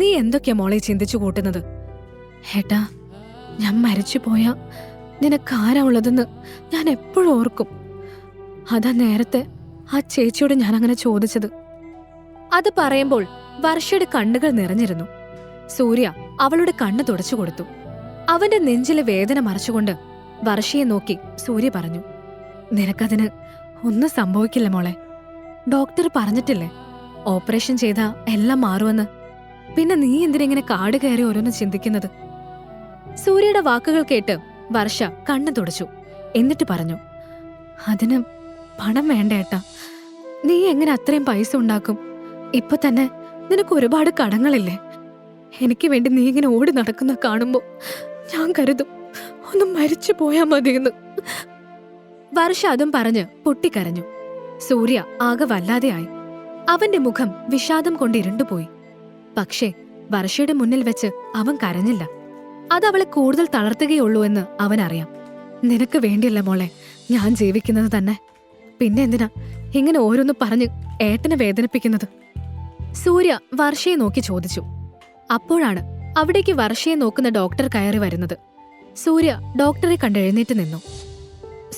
നീ എന്തൊക്കെയാ മോളെ ചിന്തിച്ചു കൂട്ടുന്നത്? ഏട്ടാ ഞാൻ മരിച്ചു പോയാ നിനക്കാരാ ഉള്ളതെന്ന് ഞാൻ എപ്പോഴും ഓർക്കും. അതാ നേരത്തെ ആ ചേച്ചിയോട് ഞാൻ അങ്ങനെ ചോദിച്ചത്. അത് പറയുമ്പോൾ വർഷയുടെ കണ്ണുകൾ നിറഞ്ഞിരുന്നു. സൂര്യ അവളുടെ കണ്ണ് തുടച്ചു കൊടുത്തു. അവന്റെ നെഞ്ചിലെ വേദന മറച്ചുകൊണ്ട് വർഷയെ നോക്കി സൂര്യ പറഞ്ഞു നിനക്കതിന് ഒന്നും സംഭവിക്കില്ല മോളെ. ഡോക്ടർ പറഞ്ഞിട്ടില്ലേ ഓപ്പറേഷൻ ചെയ്താ എല്ലാം മാറുമെന്ന്? പിന്നെ നീ എന്തിനെങ്ങനെ കാട് കയറി ഓരോന്ന് ചിന്തിക്കുന്നത്? സൂര്യയുടെ വാക്കുകൾ കേട്ട് വർഷ കണ്ണു തുടച്ചു. എന്നിട്ട് പറഞ്ഞു അതിന് പണം വേണ്ട ഏട്ടാ. നീ എങ്ങനെ അത്രയും പൈസ ഉണ്ടാക്കും? ഇപ്പൊ തന്നെ നിനക്ക് ഒരുപാട് കടങ്ങളില്ലേ? എനിക്ക് വേണ്ടി നീ ഇങ്ങനെ ഓടി നടക്കുന്ന കാണുമ്പോ ഞാൻ കരുതും ഒന്ന് മരിച്ചു പോയാ മതിയെന്ന്. വർഷ അതും പറഞ്ഞ് പൊട്ടിക്കരഞ്ഞു. സൂര്യ ആകെ വല്ലാതെയായി. അവന്റെ മുഖം വിഷാദം കൊണ്ട് ഇരുണ്ടുപോയി. പക്ഷേ വർഷയുടെ മുന്നിൽ വെച്ച് അവൻ കരഞ്ഞില്ല. അത് അവളെ കൂടുതൽ തളർത്തുകയുള്ളൂ എന്ന് അവൻ അറിയാം നിനക്ക് വേണ്ടിയല്ല മോളെ ഞാൻ ജീവിക്കുന്നത് തന്നെ. പിന്നെ എന്തിനാ ഇങ്ങനെ ഓരോന്ന് പറഞ്ഞ് ഏട്ടനെ വേദനിപ്പിക്കുന്നത്? സൂര്യ വർഷയെ നോക്കി ചോദിച്ചു. അപ്പോഴാണ് അവിടേക്ക് വർഷയെ നോക്കുന്ന ഡോക്ടർ കയറി വരുന്നത്. സൂര്യ ഡോക്ടറെ കണ്ടെഴുന്നേറ്റ് നിന്നു.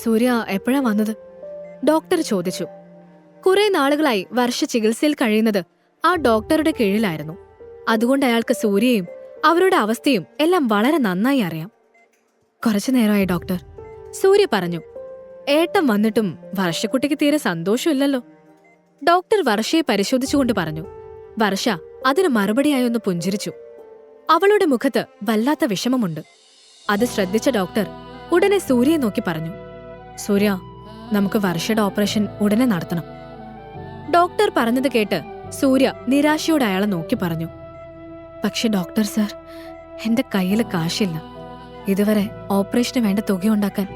സൂര്യ എപ്പോഴാ വന്നത്? ഡോക്ടർ ചോദിച്ചു. കുറെ നാളുകളായി വർഷ ചികിത്സയിൽ കഴിയുന്നത് ആ ഡോക്ടറുടെ കീഴിലായിരുന്നു. അതുകൊണ്ട് അയാൾക്ക് സൂര്യയും അവരുടെ അവസ്ഥയും എല്ലാം വളരെ നന്നായി അറിയാം. കുറച്ചു നേരമായി ഡോക്ടർ. സൂര്യ പറഞ്ഞു ഏട്ടം വന്നിട്ടും വർഷക്കുട്ടിക്ക് തീരെ സന്തോഷമില്ലല്ലോ. ഡോക്ടർ വർഷയെ പരിശോധിച്ചുകൊണ്ട് പറഞ്ഞു വർഷ അതിന് മറുപടിയായി ഒന്ന് പുഞ്ചിരിച്ചു. അവളുടെ മുഖത്ത് വല്ലാത്ത വിഷമമുണ്ട്. അത് ശ്രദ്ധിച്ച ഡോക്ടർ ഉടനെ സൂര്യയെ നോക്കി പറഞ്ഞു സൂര്യ നമുക്ക് വർഷയുടെ ഓപ്പറേഷൻ ഉടനെ നടത്തണം. ഡോക്ടർ പറഞ്ഞത് കേട്ട് സൂര്യ നിരാശയോടെ അയാളെ നോക്കി പറഞ്ഞു. പക്ഷെ ഡോക്ടർ സർ എന്റെ കയ്യിൽ കാശില്ല. ഇതുവരെ ഓപ്പറേഷന് വേണ്ട തുക ഉണ്ടാക്കാൻ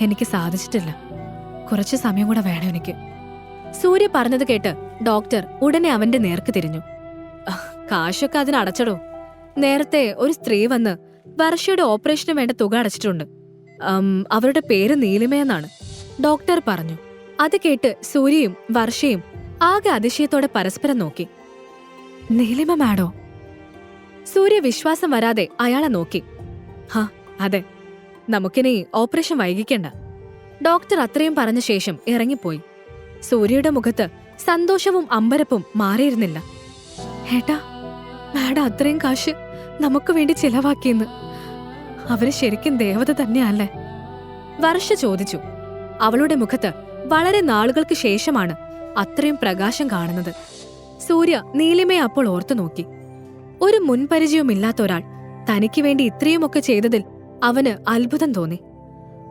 എനിക്ക് സാധിച്ചിട്ടില്ല. കുറച്ച് സമയം കൂടെ വേണം എനിക്ക്. സൂര്യ പറഞ്ഞത് കേട്ട് ഡോക്ടർ ഉടനെ അവന്റെ നേർക്ക് തിരിഞ്ഞു. കാശൊക്കെ അതിനടച്ചടോ നേരത്തെ ഒരു സ്ത്രീ വന്ന് വർഷയുടെ ഓപ്പറേഷന് വേണ്ട തുക അടച്ചിട്ടുണ്ട്. അവരുടെ പേര് നീലിമയെന്നാണ്. ഡോക്ടർ പറഞ്ഞു. അത് കേട്ട് സൂര്യയും വർഷയും ആകെ അതിശയത്തോടെ പരസ്പരം നോക്കി. നീലിമ മാഡോ സൂര്യ വിശ്വാസം വരാതെ അയാളെ നോക്കി. ഹാ അതെ. നമുക്കിനി ഓപ്പറേഷൻ വൈകിക്കണ്ട. ഡോക്ടർ അത്രയും പറഞ്ഞ ശേഷം ഇറങ്ങിപ്പോയി. സൂര്യയുടെ മുഖത്ത് സന്തോഷവും അമ്പരപ്പും മാറിയിരുന്നില്ല. ഏട്ടാ മാഡം അത്രയും കാശ് നമുക്ക് വേണ്ടി ചിലവാക്കിയെന്ന്. അവർ ശരിക്കും ദേവത തന്നെയല്ലേ? വർഷ ചോദിച്ചു. അവളുടെ മുഖത്ത് വളരെ നാളുകൾക്ക് ശേഷമാണ് അത്രയും പ്രകാശം കാണുന്നത്. സൂര്യ നീലിമയെ അപ്പോൾ ഓർത്തു നോക്കി. ഒരു മുൻപരിചയവുമില്ലാത്ത ഒരാൾ തനിക്ക് വേണ്ടി ഇത്രയുമൊക്കെ ചെയ്തതിൽ അവന് അത്ഭുതം തോന്നി.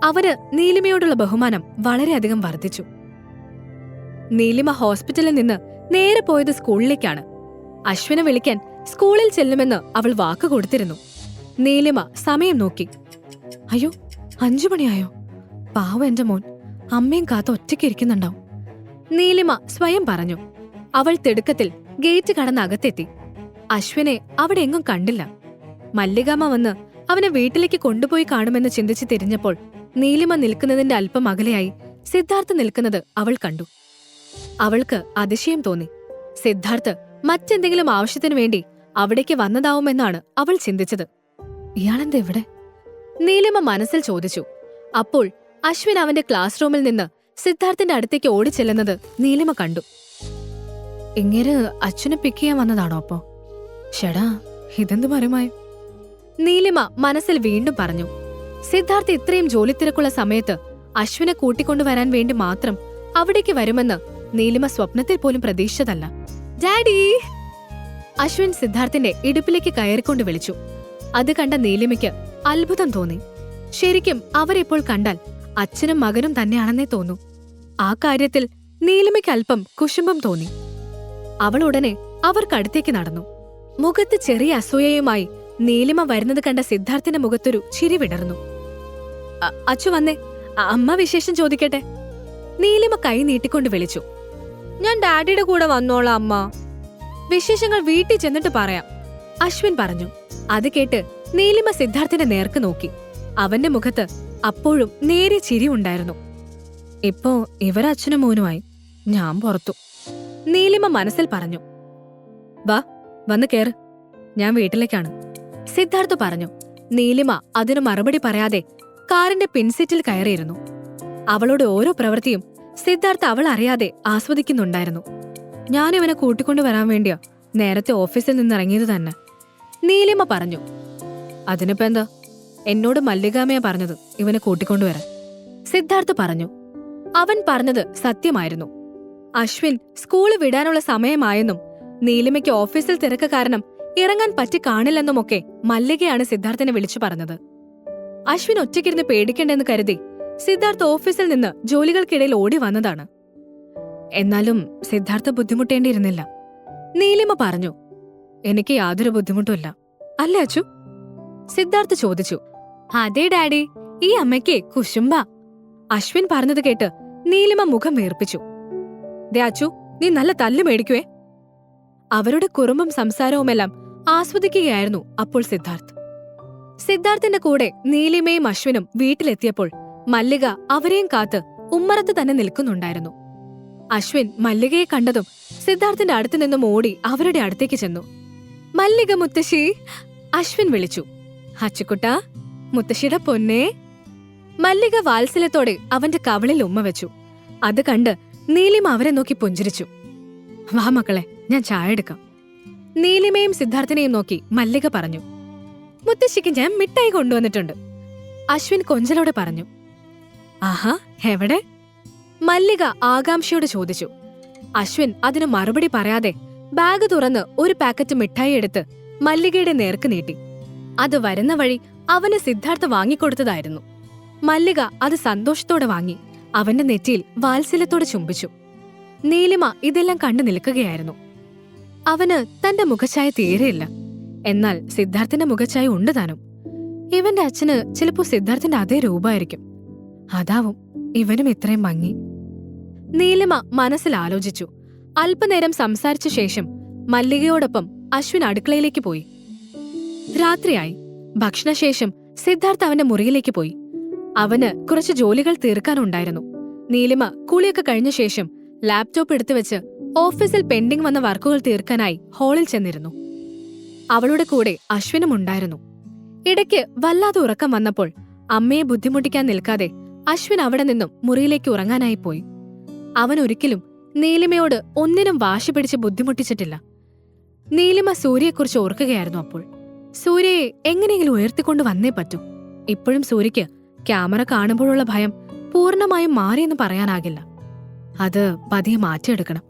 അവന് നീലിമയോടുള്ള ബഹുമാനം വളരെയധികം വർദ്ധിച്ചു. നീലിമ ഹോസ്പിറ്റലിൽ നിന്ന് നേരെ പോയത് സ്കൂളിലേക്കാണ്. അശ്വിനെ വിളിക്കാൻ സ്കൂളിൽ ചെല്ലുമെന്ന് അവൾ വാക്ക് കൊടുത്തിരുന്നു. നീലിമ സമയം നോക്കി. അയ്യോ അഞ്ചു മണിയായോ പാവ എന്റെ മോൻ. അമ്മയും കാത്ത ഒറ്റയ്ക്ക് ഇരിക്കുന്നുണ്ടാവും. നീലിമ സ്വയം പറഞ്ഞു അവൾ തിടുക്കത്തിൽ ഗേറ്റ് കടന്ന് അകത്തെത്തി അശ്വിനെ അവിടെ എങ്ങും കണ്ടില്ല. മല്ലികാമ്മ വന്ന് അവനെ വീട്ടിലേക്ക് കൊണ്ടുപോയി കാണുമെന്ന് ചിന്തിച്ച് തിരിഞ്ഞപ്പോൾ നീലിമ നിൽക്കുന്നതിന്റെ അല്പം അകലെയായി സിദ്ധാർത്ഥ് നിൽക്കുന്നത് അവൾ കണ്ടു. അവൾക്ക് അതിശയം തോന്നി. സിദ്ധാർത്ഥ് മറ്റെന്തെങ്കിലും ആവശ്യത്തിനു വേണ്ടി അവിടേക്ക് വന്നതാവുമെന്നാണ് അവൾ ചിന്തിച്ചത്. ഇയാളെന്താ ഇവിടെ? നീലിമ മനസ്സിൽ ചോദിച്ചു. അപ്പോൾ അശ്വിൻ അവന്റെ ക്ലാസ് റൂമിൽ നിന്ന് സിദ്ധാർത്ഥിന്റെ അടുത്തേക്ക് ഓടിച്ചെല്ലുന്നത് നീലിമ കണ്ടു. ഇങ്ങനെ അച്ഛനെ പിക്ക് ചെയ്യാൻ വന്നതാണോ അപ്പോ? ഷടാ ഇതെന്ത് മരമായി നീലിമ മനസ്സിൽ വീണ്ടും പറഞ്ഞു സിദ്ധാർത്ഥ് ഇത്രയും ജോലിത്തിരക്കുള്ള സമയത്ത് അശ്വിനെ കൂട്ടിക്കൊണ്ടുവരാൻ വേണ്ടി മാത്രം അവിടേക്ക് വരുമെന്ന് നീലിമ സ്വപ്നത്തിൽ പോലും പ്രതീക്ഷിച്ചതല്ല. ഡാഡി! അശ്വിൻ സിദ്ധാർത്ഥിന്റെ ഇടുപ്പിലേക്ക് കയറിക്കൊണ്ട് വിളിച്ചു. അത് കണ്ട നീലിമയ്ക്ക് അത്ഭുതം തോന്നി. ശരിക്കും അവരെപ്പോൾ കണ്ടാൽ അച്ഛനും മകനും തന്നെയാണെന്നേ തോന്നൂ. ആ കാര്യത്തിൽ നീലിമയ്ക്ക് അല്പം കുശുംബം തോന്നി. അവൾ ഉടനെ അവർക്കടുത്തേക്ക് നടന്നു. മുഖത്ത് ചെറിയ അസൂയയുമായി നീലിമ വരുന്നത് കണ്ട സിദ്ധാർത്ഥിന്റെ മുഖത്തൊരു ചിരി വിടർന്നു. അച്ചു വന്നേ. അമ്മ വിശേഷം ചോദിക്കട്ടെ? നീലിമ കൈ നീട്ടിക്കൊണ്ട് വിളിച്ചു. ഞാൻ ഡാഡിയുടെ കൂടെ വന്നോളാം അമ്മ. വിശേഷങ്ങൾ വീട്ടിൽ ചെന്നിട്ട് പറയാം അശ്വിൻ പറഞ്ഞു. അത് കേട്ട് നീലിമ സിദ്ധാർത്ഥിന്റെ നേർക്ക് നോക്കി. അവന്റെ മുഖത്ത് അപ്പോഴും നേരെ ചിരി ഉണ്ടായിരുന്നു. ഇപ്പോ ഇവരച്ഛനും മോനുമായി. ഞാൻ പുറത്തു. നീലിമ മനസ്സിൽ പറഞ്ഞു. വാ വന്ന് കേറ്. ഞാൻ വീട്ടിലേക്കാണ്. സിദ്ധാർത്ഥ് പറഞ്ഞു. നീലിമ അതിനു മറുപടി പറയാതെ കാറിന്റെ പിൻസീറ്റിൽ കയറിയിരുന്നു. അവളുടെ ഓരോ പ്രവൃത്തിയും സിദ്ധാർത്ഥ് അവൾ അറിയാതെ ആസ്വദിക്കുന്നുണ്ടായിരുന്നു. ഞാൻ ഇവനെ കൂട്ടിക്കൊണ്ടുവരാൻ വേണ്ടിയാ നേരത്തെ ഓഫീസിൽ നിന്നിറങ്ങിയത് തന്നെ. നീലിമ പറഞ്ഞു. അതിനിപ്പോ എന്താ? എന്നോട് മല്ലികാമയ പറഞ്ഞത്. ഇവനെ കൂട്ടിക്കൊണ്ടുവരാൻ. സിദ്ധാർത്ഥ് പറഞ്ഞു. അവൻ പറഞ്ഞത് സത്യമായിരുന്നു. അശ്വിൻ സ്കൂൾ വിടാനുള്ള സമയമായെന്നും നീലിമയ്ക്ക് ഓഫീസിൽ തിരക്ക് കാരണം ഇറങ്ങാൻ പറ്റി കാണില്ലെന്നുമൊക്കെ മല്ലികയാണ് സിദ്ധാർത്ഥിനെ വിളിച്ചു പറഞ്ഞത്. അശ്വിൻ ഒറ്റയ്ക്കിരുന്ന് പേടിക്കണ്ടെന്ന് കരുതി സിദ്ധാർത്ഥ് ഓഫീസിൽ നിന്ന് ജോലികൾക്കിടയിൽ ഓടി വന്നതാണ്. എന്നാലും സിദ്ധാർത്ഥ ബുദ്ധിമുട്ടേണ്ടിയിരുന്നില്ല. നീലിമ പറഞ്ഞു എനിക്ക് യാതൊരു ബുദ്ധിമുട്ടുമില്ല അല്ലേ അച്ചു? സിദ്ധാർത്ഥ് ചോദിച്ചു. അതെ ഡാഡി ഈ അമ്മയ്ക്ക് കുശുംബ. അശ്വിൻ പറഞ്ഞത് കേട്ട് നീലിമ മുഖം വീർപ്പിച്ചു. ദേ അച്ചു നീ നല്ല തല്ല് മേടിക്കുവേ. അവരുടെ കുറുമ്പും സംസാരവുമെല്ലാം ആസ്വദിക്കുകയായിരുന്നു അപ്പോൾ സിദ്ധാർത്ഥ്. സിദ്ധാർത്ഥിന്റെ കൂടെ നീലിമയും അശ്വിനും വീട്ടിലെത്തിയപ്പോൾ മല്ലിക അവരെയും കാത്ത് ഉമ്മറത്ത് തന്നെ നിൽക്കുന്നുണ്ടായിരുന്നു. അശ്വിൻ മല്ലികയെ കണ്ടതും സിദ്ധാർത്ഥിന്റെ അടുത്തു നിന്നും ഓടി അവരുടെ അടുത്തേക്ക് ചെന്നു. മല്ലിക മുത്തശ്ശി അശ്വിൻ വിളിച്ചു. അച്ചുക്കുട്ട മുത്തശ്ശിയുടെ പൊന്നേ. മല്ലിക വാത്സല്യത്തോടെ അവന്റെ കവളിൽ ഉമ്മ വെച്ചു. അത് കണ്ട് നീലിമ അവരെ നോക്കി പുഞ്ചിരിച്ചു. വാ മക്കളെ ഞാൻ ചായ എടുക്കാം. നീലിമയും സിദ്ധാർത്ഥനെയും നോക്കി മല്ലിക പറഞ്ഞു. മുത്തശ്ശിക്ക് ഞാൻ മിഠായി കൊണ്ടുവന്നിട്ടുണ്ട്. അശ്വിൻ കൊഞ്ചലോടെ പറഞ്ഞു. ആഹാ എവിടെ? മല്ലിക ആകാംക്ഷയോട് ചോദിച്ചു. അശ്വിൻ അതിന് മറുപടി പറയാതെ ബാഗ് തുറന്ന് ഒരു പാക്കറ്റ് മിഠായി എടുത്ത് മല്ലികയുടെ നേർക്ക് നീട്ടി. അത് വരുന്ന വഴി അവന് സിദ്ധാർത്ഥ വാങ്ങിക്കൊടുത്തതായിരുന്നു. മല്ലിക അത് സന്തോഷത്തോടെ വാങ്ങി അവന്റെ നെറ്റിയിൽ വാത്സല്യത്തോടെ ചുംബിച്ചു. നീലിമ ഇതെല്ലാം കണ്ടു നിൽക്കുകയായിരുന്നു. അവന് തന്റെ മുഖഛായ തീരെയില്ല. എന്നാൽ സിദ്ധാർത്ഥിന്റെ മുഖഛായ ഉണ്ട് താനും. ഇവന്റെ അച്ഛന് ചിലപ്പോ സിദ്ധാർത്ഥിന്റെ അതേ രൂപമായിരിക്കും. അതാവും ഇവനും ഇത്രയും ഭംഗി. നീലിമ മനസ്സിൽ ആലോചിച്ചു. അല്പനേരം സംസാരിച്ച ശേഷം മല്ലികയോടൊപ്പം അശ്വിൻ അടുക്കളയിലേക്ക് പോയി. രാത്രിയായി. ഭക്ഷണശേഷം സിദ്ധാർത്ഥ് അവന്റെ മുറിയിലേക്ക് പോയി. അവന് കുറച്ച് ജോലികൾ തീർക്കാനുണ്ടായിരുന്നു. നീലിമ കുളിയൊക്കെ കഴിഞ്ഞ ശേഷം ലാപ്ടോപ്പ് എടുത്തു വെച്ച് ഓഫീസിൽ പെൻഡിംഗ് വന്ന വർക്കുകൾ തീർക്കാനായി ഹാളിൽ ചെന്നിരുന്നു. അവളുടെ കൂടെ അശ്വിനും ഉണ്ടായിരുന്നു. ഇടയ്ക്ക് വല്ലാതെ ഉറക്കം വന്നപ്പോൾ അമ്മയെ ബുദ്ധിമുട്ടിക്കാൻ നിൽക്കാതെ അശ്വിൻ അവിടെ നിന്നും മുറിയിലേക്ക് ഉറങ്ങാനായി പോയി. അവൻ ഒരിക്കലും നീലിമയോട് ഒന്നിനും വാശി പിടിച്ച് ബുദ്ധിമുട്ടിച്ചിട്ടില്ല. നീലിമ സൂര്യയെക്കുറിച്ച് ഓർക്കുകയായിരുന്നു അപ്പോൾ. സൂര്യയെ എങ്ങനെയെങ്കിലും ഉയർത്തിക്കൊണ്ട് വന്നേ പറ്റൂ. ഇപ്പോഴും സൂര്യയ്ക്ക് ക്യാമറ കാണുമ്പോഴുള്ള ഭയം പൂർണമായും മാറിയെന്ന് പറയാനാകില്ല. അത് പതിയെ മാറ്റിയെടുക്കണം.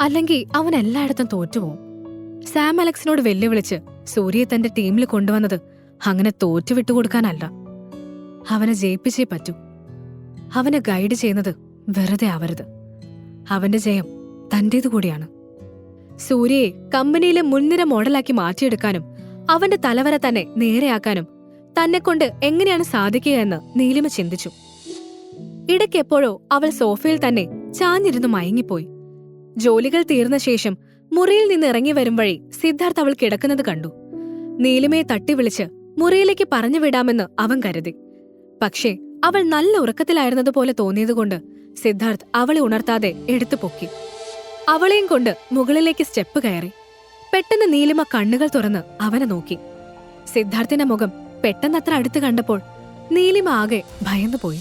അല്ലെങ്കിൽ അവൻ എല്ലായിടത്തും തോറ്റുപോകും സാം അലക്സിനോട് വെല്ലുവിളിച്ച് സൂര്യയെ തന്റെ ടീമിൽ കൊണ്ടുവന്നത് അങ്ങനെ തോറ്റു വിട്ടുകൊടുക്കാനല്ല അവനെ ജയിപ്പിച്ചേ പറ്റൂ. അവനെ ഗൈഡ് ചെയ്യുന്നത് വെറുതെ ആവരുത്. അവന്റെ ജയം തന്റേതു കൂടിയാണ്. സൂര്യയെ കമ്പനിയിലെ മുൻനിര മോഡലാക്കി മാറ്റിയെടുക്കാനും അവന്റെ തലവര തന്നെ നേരെയാക്കാനും തന്നെക്കൊണ്ട് എങ്ങനെയാണ് സാധിക്കുക എന്ന് നീലിമ ചിന്തിച്ചു. ഇടയ്ക്കെപ്പോഴോ അവൾ സോഫയിൽ തന്നെ ചാഞ്ഞിരുന്നു മയങ്ങിപ്പോയി. ജോലികൾ തീർന്ന ശേഷം മുറിയിൽ നിന്ന് ഇറങ്ങി വരും വഴി സിദ്ധാർത്ഥ് അവൾ കിടക്കുന്നത് കണ്ടു. നീലിമയെ തട്ടി വിളിച്ച് മുറിയിലേക്ക് പറഞ്ഞു വിടാമെന്ന് അവൻ കരുതി. പക്ഷേ അവൾ നല്ല ഉറക്കത്തിലായിരുന്നതുപോലെ തോന്നിയതുകൊണ്ട് സിദ്ധാർത്ഥ് അവളെ ഉണർത്താതെ എടുത്തു പൊക്കി. അവളെയും കൊണ്ട് മുകളിലേക്ക് സ്റ്റെപ്പ് കയറി. പെട്ടെന്ന് നീലിമ കണ്ണുകൾ തുറന്ന് അവനെ നോക്കി. സിദ്ധാർത്ഥിന്റെ മുഖം പെട്ടെന്നത്ര അടുത്ത് കണ്ടപ്പോൾ നീലിമ ആകെ ഭയന്നുപോയി.